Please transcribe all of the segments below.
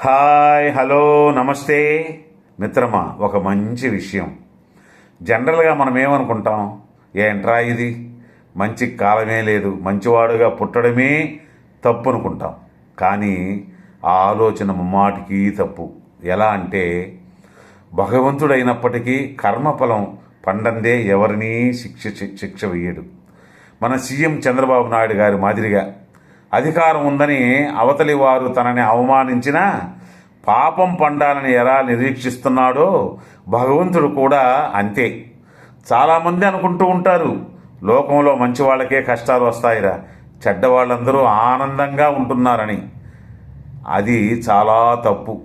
Hi hello నమస్తే. మిత్రమా ఒక మంచి విషయం. జనరల్గా మనం ఏమనుకుంటాం? ఏంట్రా ఇది? మంచి కాలమే లేదు. మంచివాడుగా పుట్టడమే తప్పు అనుకుంటాం కానీ ఆ ఆలోచన మాటికి తప్పు. ఎలా అంటే భగవంతుడైనప్పటికీ కర్మఫలం పండందే ఎవరినీ శిక్ష శిక్ష వేయడు. మన సీఎం చంద్రబాబు నాయుడు గారి మాదిరిగా అధికారం ఉందని అవతలి వారు తనని అవమానించినా పాపం పండాలని ఎలా నిరీక్షిస్తున్నాడో భగవంతుడు కూడా అంతే. చాలామంది అనుకుంటూ ఉంటారు లోకంలో మంచి వాళ్ళకే కష్టాలు వస్తాయిరా చెడ్డవాళ్ళందరూ ఆనందంగా ఉంటున్నారని. అది చాలా తప్పు.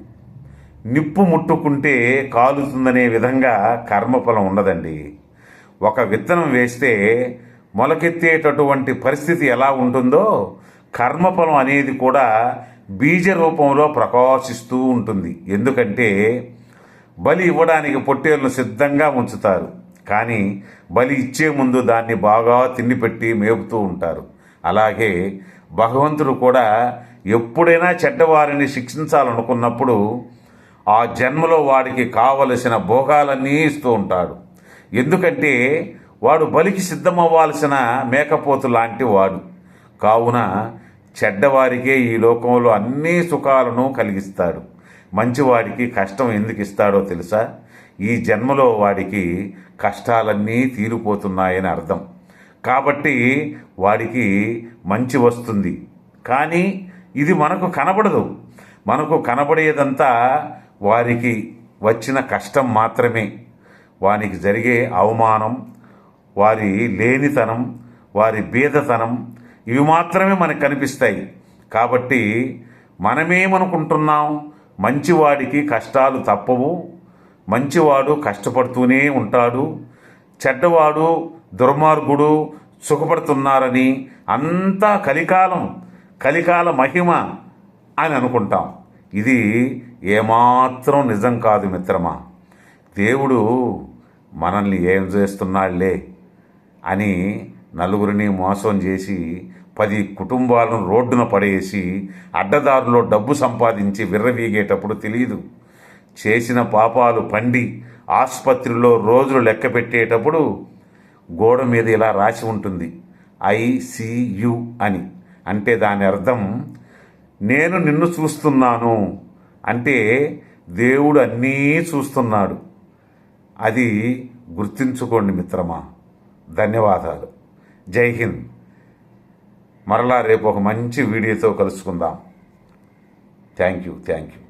నిప్పు ముట్టుకుంటే కాలుతుందనే విధంగా కర్మఫలం ఉండదండి. ఒక విత్తనం వేస్తే మొలకెత్తేటటువంటి పరిస్థితి ఎలా ఉంటుందో కర్మఫలం అనేది కూడా బీజ రూపంలో ప్రకాశిస్తూ ఉంటుంది. ఎందుకంటే బలి ఇవ్వడానికి పొట్టేలను సిద్ధంగా ఉంచుతారు. కానీ బలి ఇచ్చే ముందు దాన్ని బాగా తిండిపెట్టి మేపుతూ ఉంటారు. అలాగే భగవంతుడు కూడా ఎప్పుడైనా చెడ్డవారిని శిక్షించాలనుకున్నప్పుడు ఆ జన్మలో వాడికి కావలసిన భోగాలన్నీ ఇస్తూ ఉంటాడు. ఎందుకంటే వాడు బలికి సిద్ధమవ్వాల్సిన మేకపోతు లాంటి వాడు. కావున చెడ్డవారికే ఈ లోకంలో అన్ని సుఖాలను కలిగిస్తాడు. మంచివాడికి కష్టం ఎందుకు ఇస్తాడో తెలుసా? ఈ జన్మలో వాడికి కష్టాలన్నీ తీరిపోతున్నాయని అర్థం. కాబట్టి వాడికి మంచి వస్తుంది. కానీ ఇది మనకు కనబడదు. మనకు కనబడేదంతా వారికి వచ్చిన కష్టం మాత్రమే. వానికి జరిగే అవమానం వారి లేనితనం వారి బీదతనం ఇవి మాత్రమే మనకు కనిపిస్తాయి. కాబట్టి మనమేమనుకుంటున్నాం? మంచివాడికి కష్టాలు తప్పవు. మంచివాడు కష్టపడుతూనే ఉంటాడు. చెడ్డవాడు దుర్మార్గుడు సుఖపడుతున్నారని అంతా కలికాలం కలికాల మహిమ అని అనుకుంటాం. ఇది ఏమాత్రం నిజం కాదు మిత్రమా. దేవుడు మనల్ని ఏం చేస్తున్నాడులే అని నలుగురిని మోసం చేసి పది కుటుంబాలను రోడ్డున పడేసి అడ్డదారులో డబ్బు సంపాదించి విర్రవీగేటప్పుడు తెలియదు చేసిన పాపాలు పండి ఆసుపత్రిలో రోజులు లెక్క పెట్టేటప్పుడు గోడ మీద ఇలా రాసి ఉంటుంది. ఐసియు అని. అంటే దాని అర్థం నేను నిన్ను చూస్తున్నాను అంటే దేవుడు అన్నీ చూస్తున్నాడు. అది గుర్తుంచుకోండి మిత్రమా. ధన్యవాదాలు. జై హింద్. మరలా రేపు ఒక మంచి వీడియోతో కలుసుకుందాం. Thank you thank you